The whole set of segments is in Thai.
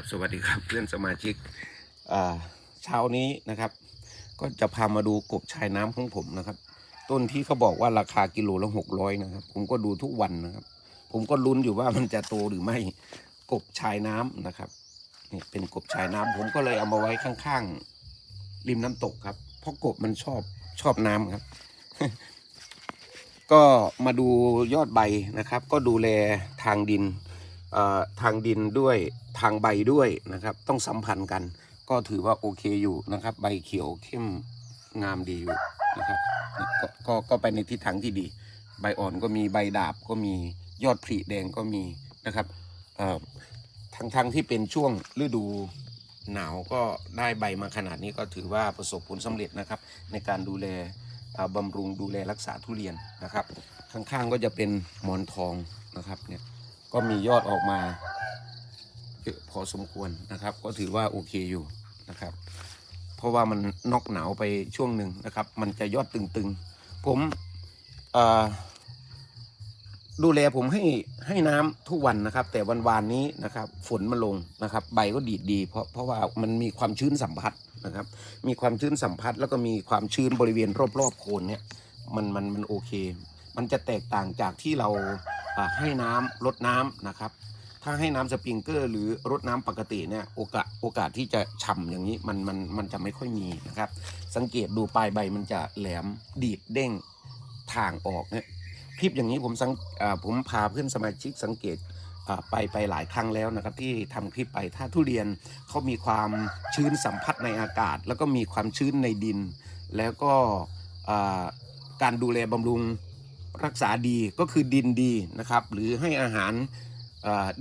ครับ สวัสดีครับเพื่อนสมาชิกอ่าเช้านี้นะครับ ก็จะพามาดูกบชายน้ำของผมนะครับ ต้นที่เขาบอกว่าราคากิโลละหกร้อยนะครับ ผมก็ดูทุกวันนะครับ ผมก็ลุ้นอยู่ว่ามันจะโตหรือไม่กบชายน้ำนะครับนี่เป็นกบชายน้ำผมก็เลยเอามาไว้ข้างๆริมน้ำตกครับ เพราะกบมันชอบชอบน้ำครับ ก็มาดูยอดใบนะครับ ก็ดูแลทางดินทางดินด้วย ทางใบด้วยนะครับ ต้องสัมพันธ์กัน ก็ถือว่าโอเคอยู่นะครับ ใบเขียวเข้มงามดีอยู่นะครับก็ก็ก็ไปในทิศทางที่ดี ใบอ่อนก็มีใบดาบก็มียอดผลิแดงก็มีนะครับเอ่อทั้งทั้งที่เป็นช่วงฤดูหนาวก็ได้ใบมาขนาดนี้ก็ถือว่าประสบผลสำเร็จนะครับ ในการดูแลบำรุงดูแลรักษาทุเรียนนะครับ ข้างๆก็จะเป็นหมอนทองนะครับเนี่ยก็มียอดออกมา อะพอสมควรนะครับ ก็ถือว่าโอเคอยู่นะครับ เพราะว่ามันนอกหนาวไปช่วงหนึ่งนะครับ มันจะยอดตึงๆ ผมดูแลผมให้ให้น้ำทุกวันนะครับ แต่วันวานนี้นะครับ ฝนมาลงนะครับ ใบก็ดีดดี เพราะเพราะว่ามันมีความชื้นสัมผัสนะครับ มีความชื้นสัมผัส แล้วก็มีความชื้นบริเวณรอบๆโคนเนี่ยมันมันมันโอเค มันจะแตกต่างจากที่เราอ่าให้น้ำลดน้ำนะครับ ถ้าให้น้ำสปริงเกอร์ หรือรดน้ำปกติเนี่ยโอกาสโอกาสที่จะฉ่ำอย่างนี้มันมันมันจะไม่ค่อยมีนะครับ สังเกตดูปลายใบมันจะแหลมดีดเด้งทางออกเนี่ยคลิปอย่างนี้ผมสังอ่าผมพาเพื่อนสมาชิกสังเกตอ่าไปไปหลายครั้งแล้วนะครับที่ทำคลิปไปถ้าทุเรียนเขามีความชื้นสัมผัสในอากาศ แล้วก็มีความชื้นในดิน แล้วก็อ่าการดูแลบำรุงรักษาดีก็คือดินดีนะครับ หรือให้อาหาร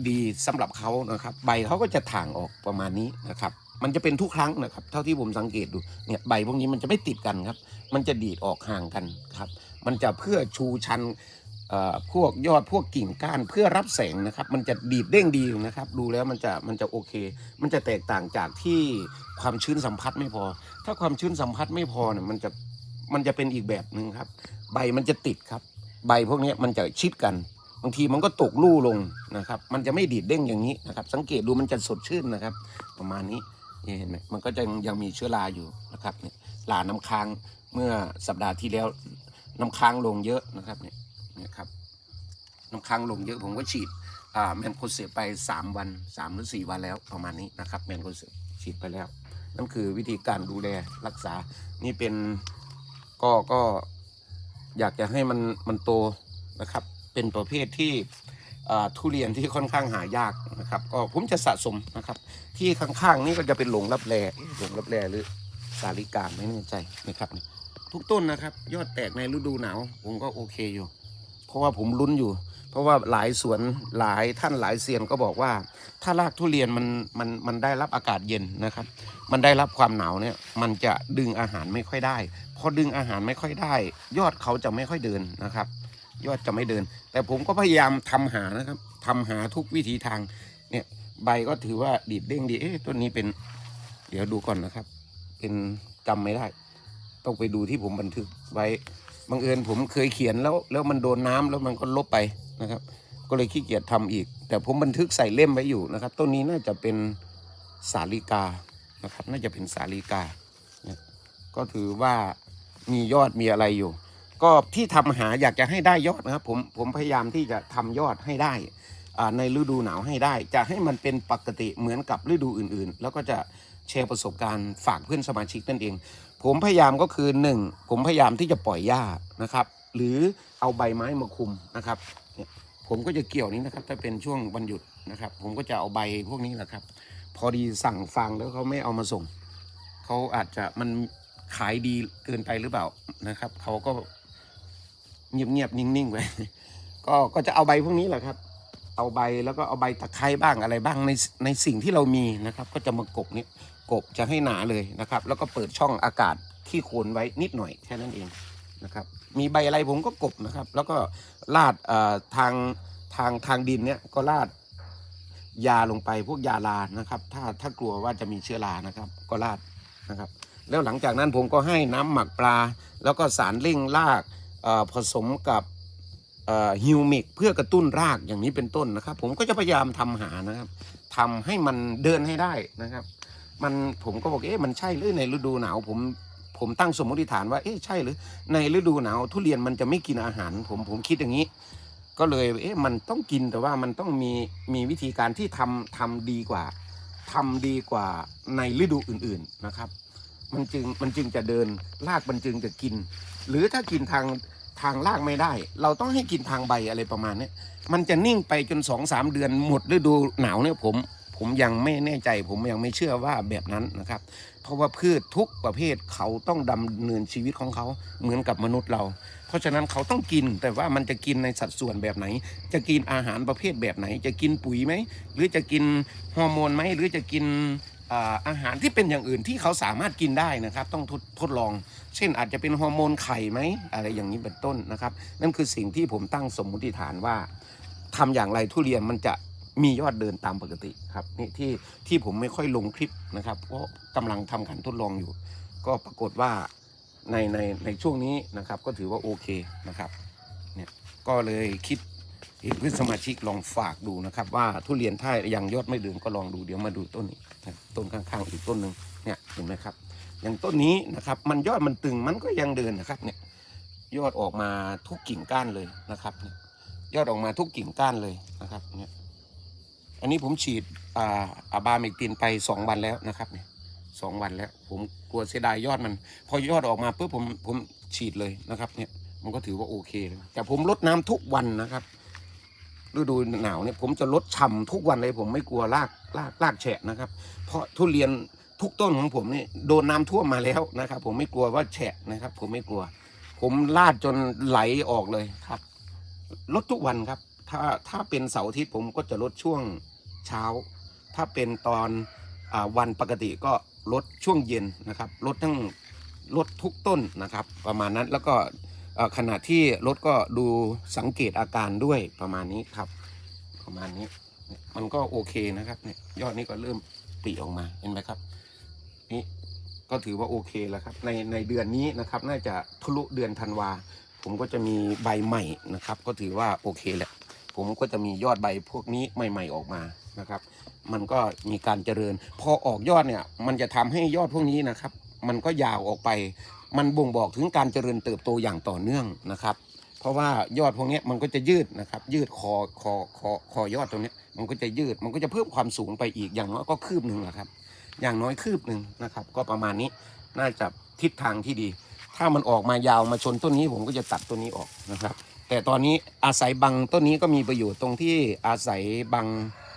ดีสำหรับเขานะครับ ใบเขาก็จะถ่างออกประมาณนี้นะครับ มันจะเป็นทุกครั้งนะครับ เท่าที่ผมสังเกตดูเนี่ยใบพวกนี้มันจะไม่ติดกันครับ มันจะดีดออกห่างกันครับ มันจะเพื่อชูชันเอ่อพวกยอดพวกกิ่งก้านเพื่อรับแสงนะครับ มันจะดีดเด้งดีนะครับ ดูแล้วมันจะมันจะโอเค มันจะแตกต่างจากที่ความชื้นสัมผัสไม่พอ ถ้าความชื้นสัมผัสไม่พอเนี่ยมันจะมันจะเป็นอีกแบบหนึ่งครับ ใบมันจะติดครับ ใบพวกนี้มันจะชิดกัน บางทีมันก็ตกลู่ลงนะครับ มันจะไม่ดีดเด้งอย่างนี้นะครับ สังเกตดูมันจะสดชื่นนะครับ ประมาณนี้เห็นไหมมันก็จะยังมีเชื้อราอยู่นะครับเนี่ยลาน้ำค้างเมื่อสัปดาห์ที่แล้วน้ำค้างลงเยอะนะครับเนี่ยนี่ยครับน้ำค้างลงเยอะผมก็ฉีดอ่าแมนโคเซไป 3 วัน3หรือ4วันแล้วประมาณนี้นะครับแมนโคเซฉีดไปแล้ว นั่นคือวิธีการดูแลรักษานี่เป็นก็ก็อยากจะให้มันมันโตนะครับ เป็นประเภทที่ทุเรียนที่ค่อนข้างหายากนะครับ ก็ผมจะสะสมนะครับ ที่ข้างๆนี่ก็จะเป็นหลงรับแลหลงรับแลหรือสาลิกาไม่แน่ใจนะครับทุกต้นนะครับ ยอดแตกในฤดูหนาว ผมก็โอเคอยู่ เพราะว่าผมลุ้นอยู่ เพราะว่าหลายสวนหลายท่านหลายเซียนก็บอกว่า ถ้ารากทุเรียนมันมันมันได้รับอากาศเย็นนะครับ มันได้รับความหนาวเนี่ย มันจะดึงอาหารไม่ค่อยได้พอดึงอาหารไม่ค่อยได้ ยอดเขาจะไม่ค่อยเดินนะครับ ยอดจะไม่เดิน แต่ผมก็พยายามทำหานะครับทำหาทุกวิธีทาง เนี่ยใบก็ถือว่าดีดเด้งดี เอ๊ะต้นนี้เป็น เดี๋ยวดูก่อนนะครับ เป็นจำไม่ได้ ต้องไปดูที่ผมบันทึกไว้บังเอิญผมเคยเขียนแล้ว แล้วมันโดนน้ำแล้วมันก็ลบไปนะครับ ก็เลยขี้เกียจทำอีก แต่ผมบันทึกใส่เล่มไว้อยู่นะครับต้นนี้น่าจะเป็นสาลิกานะครับ น่าจะเป็นสาลิกาเนี่ยก็ถือว่ามียอดมีอะไรอยู่ ก็ที่ทำหาอยากจะให้ได้ยอดนะครับผมผมพยายามที่จะทำยอดให้ได้ในฤดูหนาวให้ได้ จะให้มันเป็นปกติเหมือนกับฤดูอื่นๆ แล้วก็จะแชร์ประสบการณ์ฝากเพื่อนสมาชิกนั่นเอง ผมพยายามก็คือหนึ่งผมพยายามที่จะปล่อยหญ้านะครับ หรือเอาใบไม้มาคุมนะครับผมก็จะเกี่ยวนี้นะครับ ถ้าเป็นช่วงวันหยุดนะครับ ผมก็จะเอาใบพวกนี้แหละครับ พอดีสั่งฟังแล้วเขาไม่เอามาส่งเขาอาจจะมันขายดีเกินไปหรือเปล่านะครับเขาก็ เงียบๆนิ่งๆไว้ก็ก็จะเอาใบพวกนี้แหละครับ เอาใบแล้วก็เอาใบตะไคร้บ้างอะไรบ้างในในสิ่งที่เรามีนะครับ ก็จะมากบนี้กบจะให้หนาเลยนะครับ แล้วก็เปิดช่องอากาศที่โคนไว้นิดหน่อยแค่นั้นเองนะครับ มีใบอะไรผมก็กบนะครับ แล้วก็ลาดอ่อทางทางทางดินเนี่ยก็ลาดยาลงไปพวกยาลานะครับ ถ้าถ้ากลัวว่าจะมีเชื้อรานะครับ ก็ราดนะครับ แล้วหลังจากนั้นผมก็ให้น้ำหมักปลา แล้วก็สารเร่งราก ผสมกับฮิวมิกเพื่อกระตุ้นรากอย่างนี้เป็นต้นนะครับ ผมก็จะพยายามทำหานะครับทำให้มันเดินให้ได้นะครับ มันผมก็บอกเอ๊ะมันใช่หรือในฤดูหนาวผมผมตั้งสมมติฐานว่าเอ๊ะใช่หรือในฤดูหนาวทุเรียนมันจะไม่กินอาหาร ผมผมคิดอย่างนี้ ก็เลยเอ๊ะมันต้องกินแต่ว่ามันต้องมีมีวิธีการที่ทำทำดีกว่าทำดีกว่าในฤดูอื่น ๆนะครับ มันจึงมันจึงจะเดินรากมันจึงจะกิน หรือถ้ากินทางทางรากไม่ได้ เราต้องให้กินทางใบอะไรประมาณนี้มันจะนิ่งไปจนสองสามเดือนหมดฤดูหนาวเนี่ยผมผมยังไม่แน่ใจผมยังไม่เชื่อว่าแบบนั้นนะครับ เพราะว่าพืชทุกประเภทเขาต้องดำเนินชีวิตของเขาเหมือนกับมนุษย์เรา เพราะฉะนั้นเขาต้องกินแต่ว่ามันจะกินในสัดส่วนแบบไหน จะกินอาหารประเภทแบบไหน จะกินปุ๋ยไหมหรือจะกินฮอร์โมนไหมหรือจะกิน อาหารที่เป็นอย่างอื่นที่เขาสามารถกินได้นะครับ ต้องทดทดลอง เช่นอาจจะเป็นฮอร์โมนไข่ไหมอะไรอย่างนี้เป็นต้นนะครับ นั่นคือสิ่งที่ผมตั้งสมมุติฐานว่าทำอย่างไรทุเรียนมันจะมียอดเดินตามปกติครับนี่ที่ที่ผมไม่ค่อยลงคลิปนะครับ เพราะกำลังทำการทดลองอยู่ ก็ปรากฏว่าในในในช่วงนี้นะครับ ก็ถือว่าโอเคนะครับเนี่ยก็เลยคิด เห็นเพื่อนสมาชิกลองฝากดูนะครับ ว่าทุเรียนถ้ายังยอดไม่เดินก็ลองดูเดี๋ยวมาดูต้นนี้ต้นข้างๆอีกต้นหนึ่งเนี่ยเห็นไหมครับ อย่างต้นนี้นะครับ มันยอดมันตึงมันก็ยังเดินนะครับเนี่ยยอดออกมาทุกกิ่งก้านเลยนะครับ ยอดออกมาทุกกิ่งก้านเลยนะครับเนี่ยอันนี้ผมฉีดอ่าอาบาเมกตินไปสองวันแล้วนะครับเนี่ยสองวันแล้ว ผมกลัวเสียดายยอดมัน พอยอดออกมาปุ๊บผมผมฉีดเลยนะครับเนี่ยมันก็ถือว่าโอเคเลยแต่ผมลดน้ำทุกวันนะครับ ฤดูหนาวเนี่ยผมจะลดฉ่ำทุกวันเลยผมไม่กลัวรากรากรากแฉะนะครับ เพราะทุเรียนทุกต้นของผมนี่โดนน้ำท่วมมาแล้วนะครับ ผมไม่กลัวว่าแฉะนะครับ ผมไม่กลัว ผมลาดจนไหลออกเลยครับลดทุกวันครับ ถ้าถ้าเป็นเสาร์อาทิตย์ผมก็จะลดช่วงเช้า ถ้าเป็นตอนอวันปกติก็ลดช่วงเย็นนะครับลดทั้งลดทุกต้นนะครับ ประมาณนั้นแล้วก็ ขณะที่ลดก็ดูสังเกตอาการด้วยประมาณนี้ครับ ประมาณนี้ มันก็โอเคนะครับเนี่ยยอดนี้ก็เริ่มปีออกมาเห็นไหมครับ นี่ก็ถือว่าโอเคแล้วครับ ในในเดือนนี้นะครับ น่าจะทะลุเดือนธันวาผมก็จะมีใบใหม่นะครับ ก็ถือว่าโอเคแหละผมก็จะมียอดใบพวกนี้ใหม่ ๆออกมานะครับ มันก็มีการเจริญ พอออกยอดเนี่ย มันจะทำให้ยอดพวกนี้นะครับ มันก็ยาวออกไป มันบ่งบอกถึงการเจริญเติบโตอย่างต่อเนื่องนะครับ เพราะว่ายอดพวกนี้มันก็จะยืดนะครับ ยืดคอคอคอคอยอดตรงนี้มันก็จะยืดมันก็จะเพิ่มความสูงไปอีกอย่างน้อยก็คืบหนึ่งแหละครับ อย่างน้อยคืบหนึ่งนะครับ ก็ประมาณนี้น่าจะทิศทางที่ดี ถ้ามันออกมายาวมาชนต้นนี้ผมก็จะตัดต้นนี้ออกนะครับ แต่ตอนนี้อาศัยบังต้นนี้ก็มีประโยชน์ตรงที่อาศัยบัง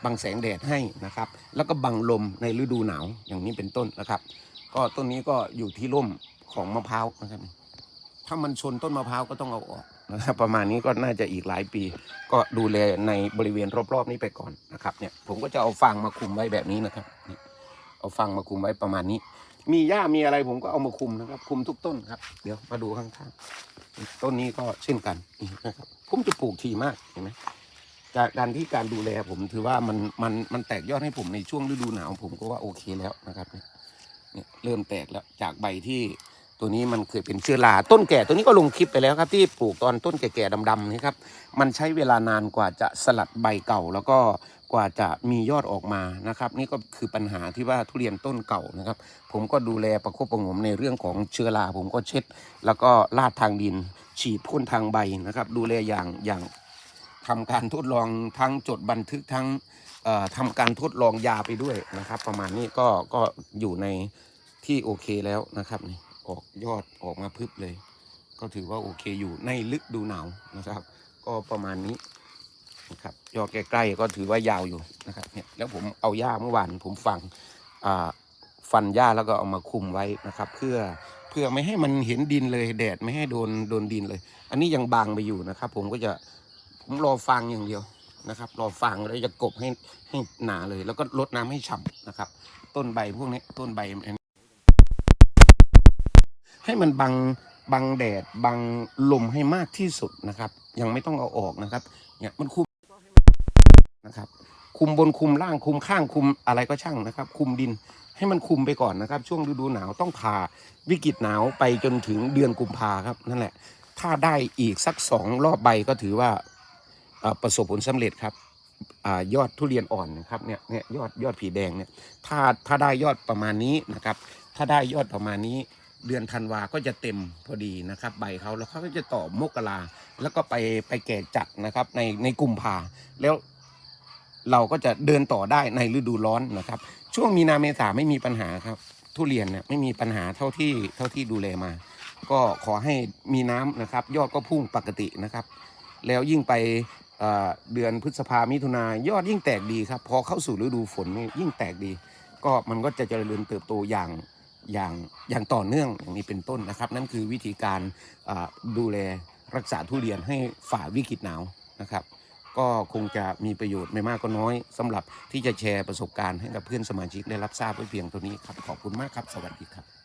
บังแสงแดดให้นะครับ แล้วก็บังลมในฤดูหนาวอย่างนี้เป็นต้นนะครับ ก็ต้นนี้ก็อยู่ที่ร่ม ของมะพร้าวนะครับถ้ามันชนต้นมะพร้าวก็ต้องเอาออกนะครับประมาณนี้ก็น่าจะอีกหลายปี ก็ดูแลในบริเวณรอบๆนี้ไปก่อนนะครับเนี่ยผมก็จะเอาฟางมาคุมไว้แบบนี้นะครับนี่เอาฟางมาคุมไว้ประมาณนี้ มีหญ้ามีอะไรผมก็เอามาคุมนะครับ คุมทุกต้นครับ เดี๋ยวมาดูข้างๆต้นนี้ก็เช่นกันนะครับผมจะปลูกทีมากเห็นไหมจากการที่การดูแลผมถือว่ามันมันมันแตกยอดให้ผมในช่วงฤดูหนาวผมก็ว่าโอเคแล้วนะครับเนี่ยเริ่มแตกแล้วจากใบที่ ตัวนี้มันเคยเป็นเชื้อราต้นแก่ตัวนี้ก็ลงคลิปไปแล้วครับ ที่ปลูกตอนต้นแก่ๆดำๆนี่ครับมันใช้เวลานานกว่าจะสลัดใบเก่า แล้วก็กว่าจะมียอดออกมานะครับ นี่ก็คือปัญหาที่ว่าทุเรียนต้นเก่านะครับ ผมก็ดูแลประคบประหงมในเรื่องของเชื้อราผมก็เช็ด แล้วก็ลาดทางดิน ฉีดพ่นทางใบนะครับ ดูแลอย่างอย่างทำการทดลองทั้งจดบันทึกทั้งเอ่อทำการทดลองยาไปด้วยนะครับ ประมาณนี้ก็ก็อยู่ในที่โอเคแล้วนะครับนี่ ออกยอดออกมาพึบเลย ก็ถือว่าโอเคอยู่ในลึกดูหนาวนะครับ ก็ประมาณนี้นะครับยอดใกล้ๆก็ถือว่ายาวอยู่นะครับเนี่ยแล้วผมเอาหญ้าเมื่อวานผมฟังอ่าฟันหญ้าแล้วก็เอามาคุมไว้นะครับ เพื่อเพื่อไม่ให้มันเห็นดินเลยแดดไม่ให้โดนโดนดินเลย อันนี้ยังบางไปอยู่นะครับ ผมก็จะผมรอฟังอย่างเดียวนะครับ รอฟังแล้วจะกบให้ให้หนาเลย แล้วก็ลดน้ำให้ฉ่ำนะครับ ต้นใบพวกนี้ต้นใบ ให้มันบังบังแดดบังลมให้มากที่สุดนะครับ ยังไม่ต้องเอาออกนะครับเนี่ยมันคุมนะครับ คุมบนคุมล่างคุมข้างคุมอะไรก็ช่างนะครับ คุมดินให้มันคุมไปก่อนนะครับ ช่วงฤดูหนาวต้องผ่าวิกฤตหนาวไปจนถึงเดือนกุมภาครับนั่นแหละ ถ้าได้อีกสักสองรอบใบก็ถือว่าประสบผลสำเร็จครับอยอดทุเรียนอ่อนนะครับเนี่ยเนี่ยยอดยอดผีแดงเนี่ยถ้าถ้าได้ยอดประมาณนี้นะครับ ถ้าได้ยอดประมาณนี้ เดือนธันวาก็จะเต็มพอดีนะครับใบเขาแล้วเขาก็จะต่อมกราแล้วก็ไปไปแก่จัดนะครับในในกุมภาแล้วเราก็จะเดินต่อได้ในฤดูร้อนนะครับ ช่วงมีนาเมษาไม่มีปัญหาครับ ทุเรียนเนี่ยไม่มีปัญหาเท่าที่เท่าที่ดูแลมา ก็ขอให้มีน้ำนะครับ ยอดก็พุ่งปกตินะครับ แล้วยิ่งไปเเดือนพฤษภามิถุนายอดยิ่งแตกดีครับพอเข้าสู่ฤดูฝนนี่ยิ่งแตกดี ก็มันก็จะเจริญเติบโตอย่าง อย่างอย่างต่อเนื่องอย่างนี้เป็นต้นนะครับ นั่นคือวิธีการดูแลรักษาทุเรียนให้ฝ่าวิกฤตหนาวนะครับ ก็คงจะมีประโยชน์ไม่มากก็น้อยสำหรับที่จะแชร์ประสบการณ์ให้กับเพื่อนสมาชิกได้รับทราบไว้เพียงเท่านี้ครับขอบคุณมากครับ สวัสดีครับ